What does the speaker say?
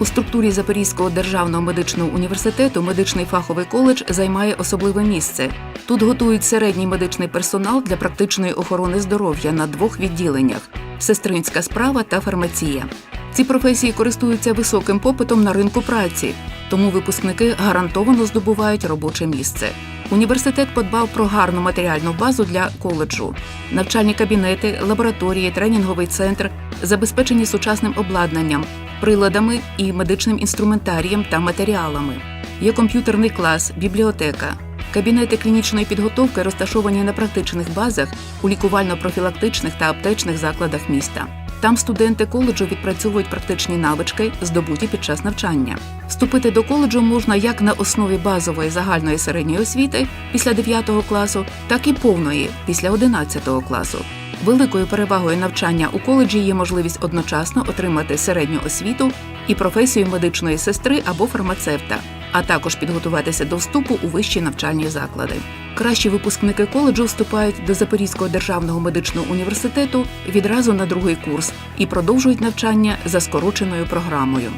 У структурі Запорізького державного медичного університету медичний фаховий коледж займає особливе місце. Тут готують середній медичний персонал для практичної охорони здоров'я на двох відділеннях сестринська справа та фармація. Ці професії користуються високим попитом на ринку праці, тому випускники гарантовано здобувають робоче місце. Університет подбав про гарну матеріальну базу для коледжу, навчальні кабінети, лабораторії, тренінговий центр, забезпечені сучасним обладнанням, приладами і медичним інструментарієм та матеріалами. Є комп'ютерний клас, бібліотека. Кабінети клінічної підготовки розташовані на практичних базах у лікувально-профілактичних та аптечних закладах міста. Там студенти коледжу відпрацьовують практичні навички, здобуті під час навчання. Вступити до коледжу можна як на основі базової загальної середньої освіти після 9 класу, так і повної після 11 класу. Великою перевагою навчання у коледжі є можливість одночасно отримати середню освіту і професію медичної сестри або фармацевта, а також підготуватися до вступу у вищі навчальні заклади. Кращі випускники коледжу вступають до Запорізького державного медичного університету відразу на другий курс і продовжують навчання за скороченою програмою.